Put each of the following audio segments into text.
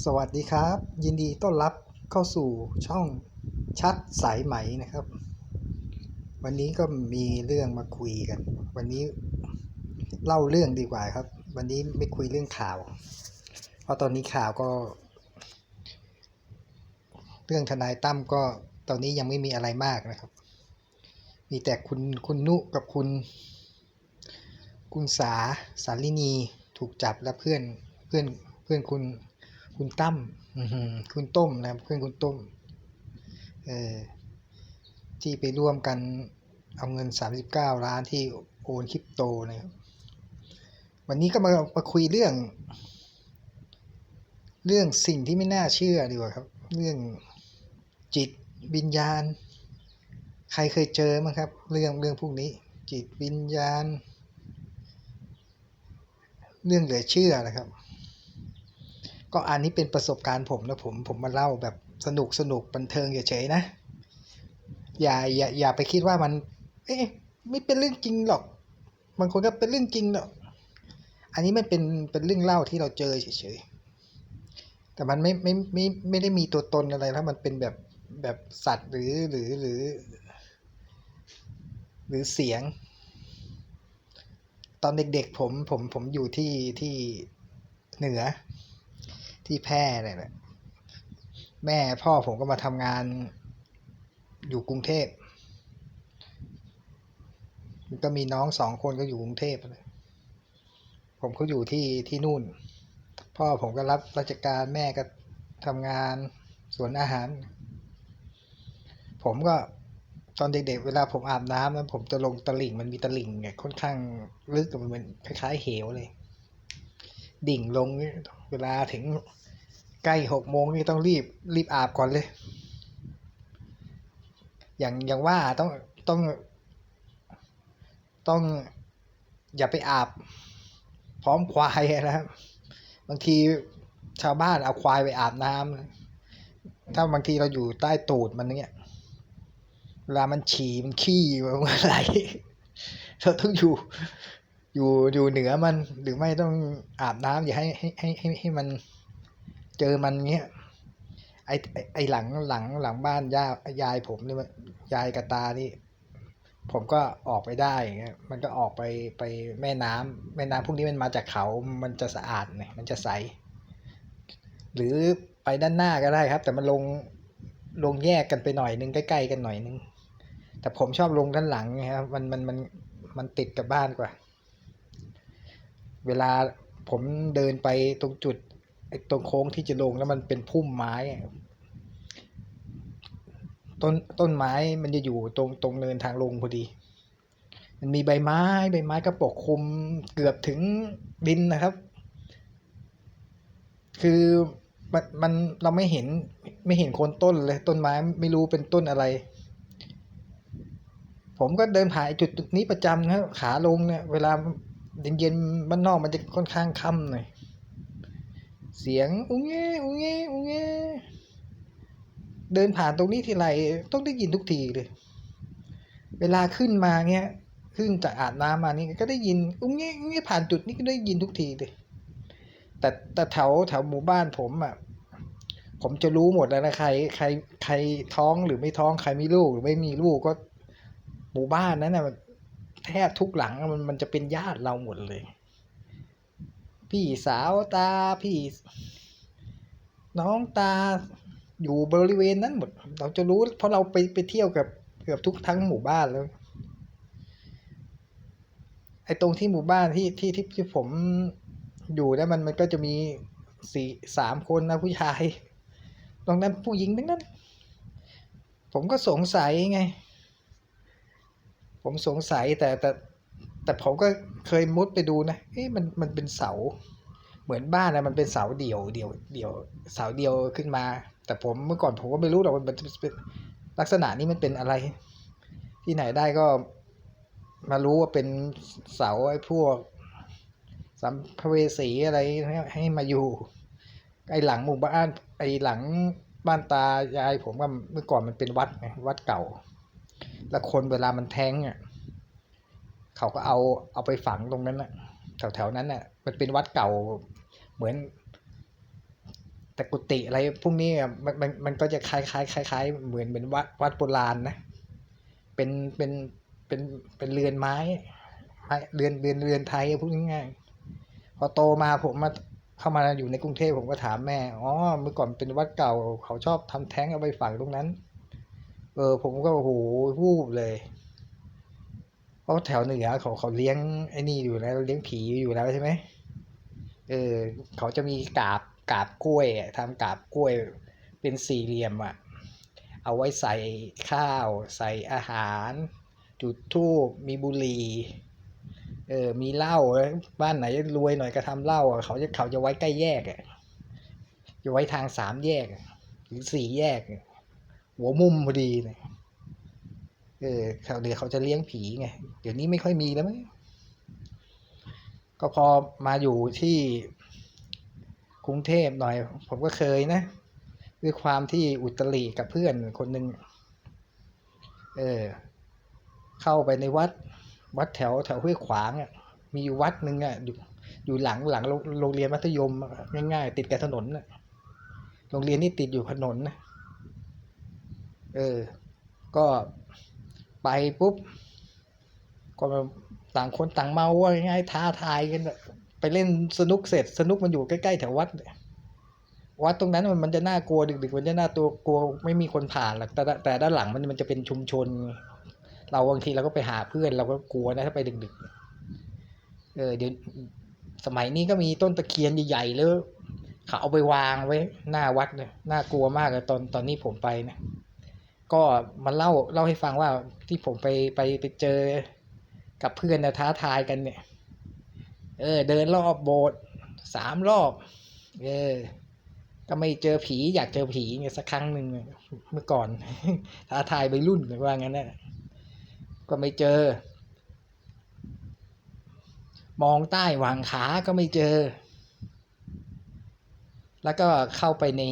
สวัสดีครับ ยินดีต้อนรับเข้าสู่ช่องชัดสายไหมนะครับ วันนี้ก็มีเรื่องมาคุยกัน วันนี้เล่าเรื่องดีกว่าครับ วันนี้ไม่คุยเรื่องข่าว เพราะตอนนี้ข่าวก็ เรื่องทนายตั้มก็ตอนนี้ยังไม่มีอะไรมากนะครับ มีแต่คุณคุณนุกับคุณ คุณสาสาลินีถูกจับและเพื่อนเพื่อนเพื่อนคุณ คุณตั้มคุณต้มนะครับเพื่อนคุณต้มเออที่ไปร่วมกันเอาเงิน 39 ล้านที่โอนคริปโตนะครับวันนี้ก็มามาคุยเรื่อง เรื่องสิ่งที่ไม่น่าเชื่อดีกว่าครับ เรื่องจิตวิญญาณ ใครเคยเจอมั้งครับ เรื่องเรื่องพวกนี้ จิตวิญญาณ เรื่องเหลือเชื่อนะครับ ก็อันนี้เป็นประสบการณ์ผมนะผมผมมาเล่าแบบสนุกสนุกบันเทิงเฉยๆนะ อย่าอย่าอย่าไปคิดว่ามัน เอ๊ะไม่เป็นเรื่องจริงหรอกบางคนก็เป็นเรื่องจริงหรอกอันนี้มันเป็นเป็นเรื่องเล่าที่เราเจอเฉยๆแต่มันไม่ไม่ไม่ไม่ได้มีตัวตนอะไรแล้วมันเป็นแบบแบบสัตว์หรือหรือหรือ หรือเสียง ตอนเด็กๆผมผมผมอยู่ที่ที่เหนือ ที่แพร่เนี่ยแหละแม่พ่อผมก็มาทำงานอยู่กรุงเทพก็มีน้องสองคนก็อยู่กรุงเทพผมก็อยู่ที่ที่นู่น พ่อผมก็รับราชการแม่ก็ทำงานสวนอาหาร ผมก็ตอนเด็กๆ เวลาผมอาบน้ำแล้วผมจะลงตลิ่งมันมีตลิ่งเนี่ยค่อนข้างลึกมันเหมือนคล้ายๆเหวเลย ดิ่งลงนี่เวลาถึงใกล้หกโมงนี่ต้องรีบรีบอาบก่อนเลย อย่างอย่างว่าต้องต้อง ต้องอย่าไปอาบ พร้อมควายนะครับบางทีชาวบ้านเอาควายไปอาบน้ำถ้าบางทีเราอยู่ใต้ตูดมันเนี่ยเวลามันฉี่มันขี้มันอะไหลเราต้องอยู่ อยู่อยู่เหนือมันหรือไม่ต้องอาบน้ำอย่าให้ให้ให้ให้ให้มันเจอมันเงี้ยไอไอหลังหลังหลังบ้านย่ายายผมนี่มันยายกับตานี่ ผมก็ออกไปได้เงี้ยมันก็ออกไปไปแม่น้ำแม่น้ำพวกนี้มันมาจากเขามันจะสะอาดเนี่ยมันจะใส หรือไปด้านหน้าก็ได้ครับ แต่มันลงลงแยกกันไปหน่อยนึงใกล้ๆกันหน่อยนึงแต่ผมชอบลงด้านหลังไงครับมันมันมันมันติดกับบ้านกว่า เวลาผมเดินไปตรงจุดตรงโค้งที่จะลงแล้วมันเป็นพุ่มไม้ ต้นต้นไม้มันจะอยู่ตรงตรงเนินทางลงพอดี มันมีใบไม้ใบไม้ก็ปกคลุมเกือบถึงดินนะครับ คือมันมันเราไม่เห็นไม่เห็นโคนต้นเลย ต้นไม้ไม่รู้เป็นต้นอะไร ผมก็เดินผ่านจุดนี้ประจำนะขาลงเนี่ยเวลา เย็นๆบ้านนอกมันจะค่อนข้างค่ำหน่อย เสียงอุ้งเงี้อุ้งเงี้อุ้งเงี้เดินผ่านตรงนี้ทีไรต้องได้ยินทุกทีเลย เวลาขึ้นมาเงี้ยขึ้นจากอาบน้ำมานี่ก็ได้ยินอุ้งเงี้อุ้งเงี้ผ่านจุดนี้ก็ได้ยินทุกทีเลยแต่แต่แถวแถวหมู่บ้านผมอะผมจะรู้หมดแล้วนะใครใครใครท้องหรือไม่ท้องใครมีลูกหรือไม่มีลูกก็หมู่บ้านนั้นนะ แทบทุกหลังมันมันจะเป็นญาติเราหมดเลย พี่สาวตาพี่ น้องตาอยู่บริเวณนั้นหมด เราจะรู้ เพราะเราไปไปเที่ยวกับเกือบทุกทั้งหมู่บ้านแล้วไอ้ตรงที่หมู่บ้านที่ที่ที่ที่ผมอยู่แล้วมันมันก็จะมีสี่สามคนนะผู้ชาย ตรงนั้นผู้หญิงทั้งนั้น ผมก็สงสัยไง ผมสงสัยแต่แต่แต่ผมก็เคยมุดไปดูนะเอ๊ะมันมันเป็นเสา เหมือนบ้านนะมันเป็นเสาเดี่ยวเดี่ยวเดี่ยวเสาเดียวขึ้นมา แต่ผมเมื่อก่อนผมก็ไม่รู้หรอกมันเป็นลักษณะนี้มันเป็นอะไร ที่ไหนได้ก็มารู้ว่าเป็นเสาไอ้พวกสัมภเวสีอะไรให้มาอยู่ ไอ้หลังหมู่บ้าน ไอ้หลังบ้านตายายผมก็เมื่อก่อนมันเป็นวัดไงวัดเก่า แล้วคนเวลามันแท้งอะเขาก็เอาเอาไปฝังตรงนั้นน่ะแถวแถวนั้นน่ะ มันเป็นวัดเก่าเหมือน แต่กุฏิอะไรพวกนี้อะมันมันมันก็จะคล้ายคล้ายคล้ายคล้ายเหมือนเป็นวัดวัดโบราณนะเป็นเป็นเป็นเป็นเรือนไม้ไม้เรือนเรือนเรือนไทยพูดง่ายพอโตมาผมมาเข้ามาอยู่ในกรุงเทพผมก็ถามแม่ อ๋อ เมื่อก่อนเป็นวัดเก่า เขาชอบทำแท้งเอาไปฝังตรงนั้น เออ ผมก็โอ้โหวูบเลย เพราะแถวเหนือเขาเขาเลี้ยงไอ้นี่อยู่แล้วเลี้ยงผีอยู่แล้วใช่ไหมเออ เขาจะมีกาบกาบกล้วยทำกาบกล้วยเป็นสี่เหลี่ยมอะเอาไว้ใส่ข้าว ใส่อาหาร จุดธูปมีบุหรี่เออ มีเหล้าบ้านไหนรวยหน่อยก็ทำเหล้าเขาจะเขาจะไว้ใกล้แยกอะจะไว้ทางสามแยกหรือสี่แยก หัวมุมพอดีเลยเออเขาเดี๋ยวเขาจะเลี้ยงผีไง เดี๋ยวนี้ไม่ค่อยมีแล้วมั้งก็พอมาอยู่ที่กรุงเทพหน่อย ผมก็เคยนะ ด้วยความที่อุตริกับเพื่อนคนหนึ่งเออ เข้าไปในวัด วัดแถวแถวห้วยขวางอะ มีอยู่วัดหนึ่งอะอยู่อยู่หลังหลังโรงโรงเรียนมัธยมง่ายๆ ติดกับถนนน่ะโรงเรียนนี่ติดอยู่ถนนนะ เออ ก็ไปปุ๊บ ก็ต่างคนต่างเมาว่าง่ายๆท้าทายกันไปเล่นสนุกเสร็จ สนุกมันอยู่ใกล้ๆแถววัดวัดตรงนั้นมันมันจะน่ากลัวดึกๆมันจะน่าตัวกลัวไม่มีคนผ่านหรอกแต่แต่ด้านหลังมันมันจะเป็นชุมชน เราบางทีเราก็ไปหาเพื่อนเราก็กลัวนะถ้าไปดึกๆเออเดี๋ยวสมัยนี้ก็มีต้นตะเคียนใหญ่ๆแล้วเขาเอาไปวางไว้ หน้าวัดเลยน่ากลัวมากเลยตอนตอนนี้ผมไปนะ ก็มันเล่าเล่าให้ฟังว่าที่ผมไปไปไปเจอกับเพื่อนนะท้าทายกันเนี่ย เออ เดินรอบโบสถ์สามรอบ เออ ก็ไม่เจอผีอยากเจอผีเนี่ยสักครั้งหนึ่งเมื่อก่อน ท้าทายไปรุ่นว่างั้นนะก็ไม่เจอ มองใต้หวางขาก็ไม่เจอ แล้วก็เข้าไปใน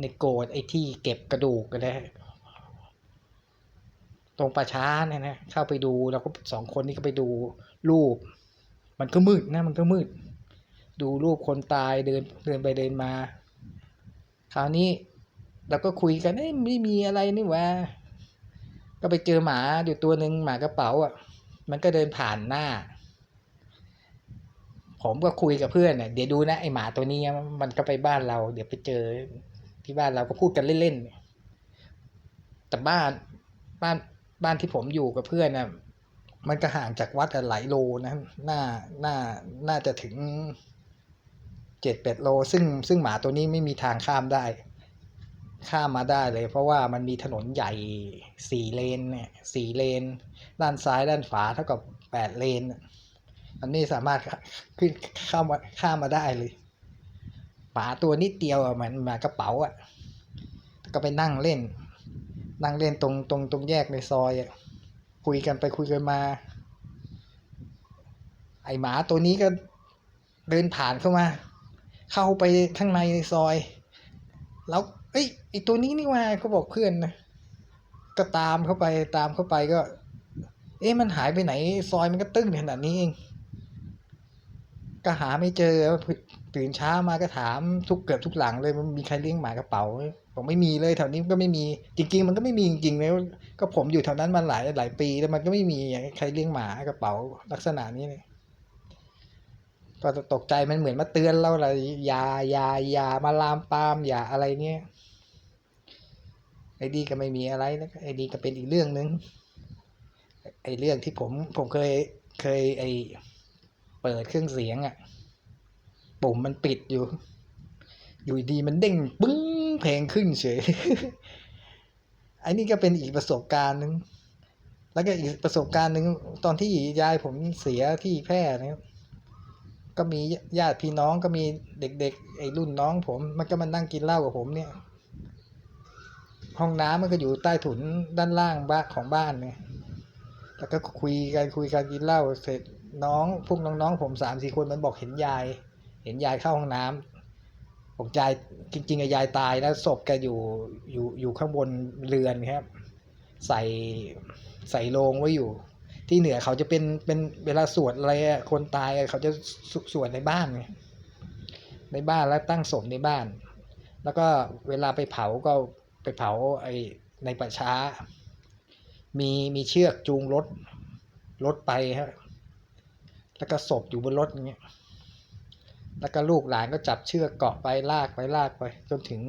ในโกดไอ้ที่เก็บกระดูกกันนะ ตรงป่าช้าเนี่ยนะเข้าไปดูเราก็สองคนนี้ก็ไปดูรูป มันก็มืดนะมันก็มืด ดูรูปคนตายเดินเดินไปเดินมา คราวนี้เราก็คุยกันเอ้ไม่มีอะไรนี่หว่าก็ไปเจอหมาอยู่ตัวหนึ่งหมากระเป๋าอะ มันก็เดินผ่านหน้า ผมก็คุยกับเพื่อนเนี่ยเดี๋ยวดูนะไอหมาตัวนี้มันก็ไปบ้านเรา เดี๋ยวไปเจอที่บ้านเราก็พูดกันเล่นๆแต่บ้านบ้าน บ้านที่ผมอยู่กับเพื่อนน่ะมันก็ห่างจากวัดอะหลายโลนะน่าน่าน่าจะถึงเจ็ดแปดโล ซึ่งซึ่งหมาตัวนี้ไม่มีทางข้ามได้ ข้ามมาได้เลย เพราะว่ามันมีถนนใหญ่สี่เลนเนี่ยสี่เลน ด้านซ้ายด้านขวาเท่ากับแปดเลนมันไม่สามารถขึ้นข้ามาข้ามมาได้เลยหมาตัวนิดเดียวอะเหมือนหมากระเป๋าอะ ก็ไปนั่งเล่น นั่งเล่นตรงตรงตรงแยกในซอยอะคุยกันไปคุยกันมา ไอหมาตัวนี้ก็เดินผ่านเข้ามา เข้าไปข้างในในซอย แล้วเอ้ยไอตัวนี้นี่ว่าก็บอกเพื่อนนะก็ตามเข้าไปตามเข้าไปก็ เอ๊ะมันหายไปไหน ซอยมันก็ตึ้งขนาดนี้เองก็หาไม่เจอตื่นเช้ามาก็ถามทุกเกือบทุกหลังเลยมันมีใครเลี้ยงหมากระเป๋า ผมไม่มีเลยแถวนี้ก็ไม่มีจริง ๆ มันก็ไม่มีจริงๆเลยก็ผมอยู่แถวนั้นมาหลายหลายปีแล้วมันก็ไม่มีใครเลี้ยงหมากระเป๋าลักษณะนี้เลยก็ตกใจมันเหมือนมาเตือนเราอะไรยายายามาลามปามอย่าอะไรเนี่ยไอ้ดีก็ไม่มีอะไรแล้วไอ้ดีก็เป็นอีกเรื่องหนึ่งไอ้เรื่องที่ผมผมเคยเคยไอ้เปิดเครื่องเสียงอะ่ะปุ่มมันปิดอยู่ อยู่ดีมันเด้งปึ้ง เพลงขึ้นเฉย อันนี้ก็เป็นอีกประสบการณ์หนึ่ง แล้วก็อีกประสบการณ์หนึ่งตอนที่ยายผมเสียที่แพร่นะครับ ก็มีญาติพี่น้องก็มีเด็กๆไอ้รุ่นน้องผม มันก็มานั่งกินเหล้ากับผมเนี่ย ห้องน้ำมันก็อยู่ใต้ถุนด้านล่างบ้านของบ้านเนี่ย แล้วก็คุยกันคุยกันกินเหล้าเสร็จน้องพวกน้องๆผมสามสี่คนมันบอกเห็นยาย เห็นยายเข้าห้องน้ำ บอกยายจริงๆอะยายตายแล้วศพแกอยู่อยู่อยู่ข้างบนเรือนครับ ใส่ใส่โลงไว้อยู่ ที่เหนือเขาจะเป็นเป็นเวลาสวดอะไรคนตายเขาจะสสวดในบ้านไงในบ้านแล้วตั้งศพในบ้าน แล้วก็เวลาไปเผาก็ไปเผาไอในป่าช้า มีมีเชือกจูงรถรถไปฮะแล้วก็ศพอยู่บนรถอย่างเงี้ย แล้วก็ลูกหลานก็จับเชือกเกาะไปลากไปลากไป จนถึง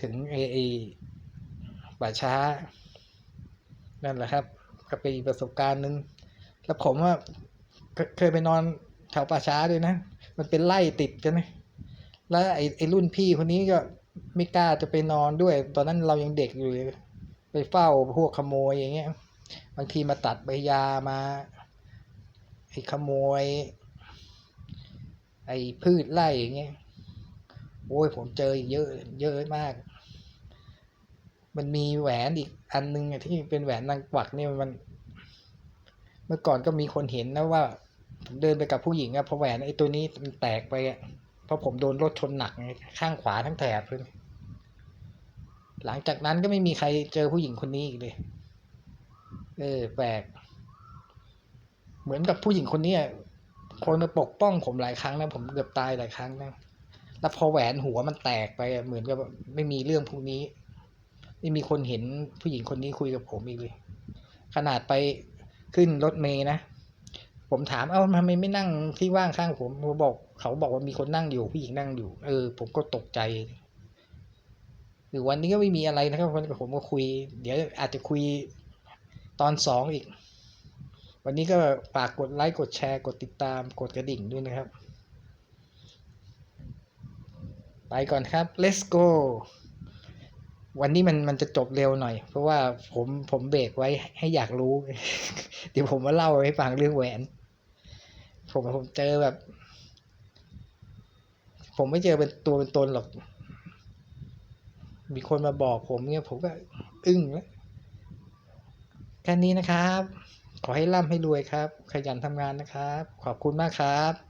ถึงไอ้ไอป่าช้า นั่นแหละครับ ก็เป็นประสบการณ์หนึ่งแล้วผมว่าเคยไปนอนแถวป่าช้าด้วยนะ มันเป็นไล่ติดกันนะแล้วไอ้ไอ้รุ่นพี่คนนี้ก็ไม่กล้าจะไปนอนด้วย ตอนนั้นเรายังเด็กอยู่เลย ไปเฝ้าพวกขโมยอย่างเงี้ย บางทีมาตัดใบยามาไอ้ขโมย ไอ้พืชไร่อย่างเงี้ยโอ้ยผมเจอเยอะ เยอะมาก มันมีแหวนอีกอันนึงที่เป็นแหวนนางกวักเนี่ยมัน เมื่อก่อนก็มีคนเห็นนะว่า ผมเดินไปกับผู้หญิงอะเพราะแหวนไอ้ตัวนี้มันแตกไปอะเพราะผมโดนรถชนหนักไงข้างขวาทั้งแถบเลยหลังจากนั้นก็ไม่มีใครเจอผู้หญิงคนนี้อีกเลย เออแปลก เหมือนกับผู้หญิงคนนี้อะ คนมาปกป้องผมหลายครั้งนะผมเกือบตายหลายครั้งนะแล้วพอแหวนหัวมันแตกไปเหมือนกับไม่มีเรื่องพวกนี้ ไม่มีคนเห็นผู้หญิงคนนี้คุยกับผมอีกเลย ขนาดไปขึ้นรถเมย์นะ ผมถามเอ้าทำไมไม่นั่งที่ว่างข้างผมเขาบอก เขาบอกว่ามีคนนั่งอยู่ผู้หญิงนั่งอยู่ เออ ผมก็ตกใจหรือวันนี้ก็ไม่มีอะไรนะครับวันนี้ผมก็คุย เดี๋ยวอาจจะคุยตอนสองอีก วันนี้ก็ฝากกดไลค์กดแชร์กดติดตามกดกระดิ่งด้วยนะครับ ไปก่อนครับ let's go วันนี้มันมันจะจบเร็วหน่อย เพราะว่าผมผมเบรกไว้ให้อยากรู้ เดี๋ยวผมมาเล่าให้ฟังเรื่องแหวน ผมผมเจอแบบ ผมไม่เจอเป็นตัวเป็นตนหรอก มีคนมาบอกผมเนี่ยผมก็อึ้งแล้วแค่นี้นะครับ ขอให้ร่ำให้รวยครับ ขยันทำงานนะครับ ขอบคุณมากครับ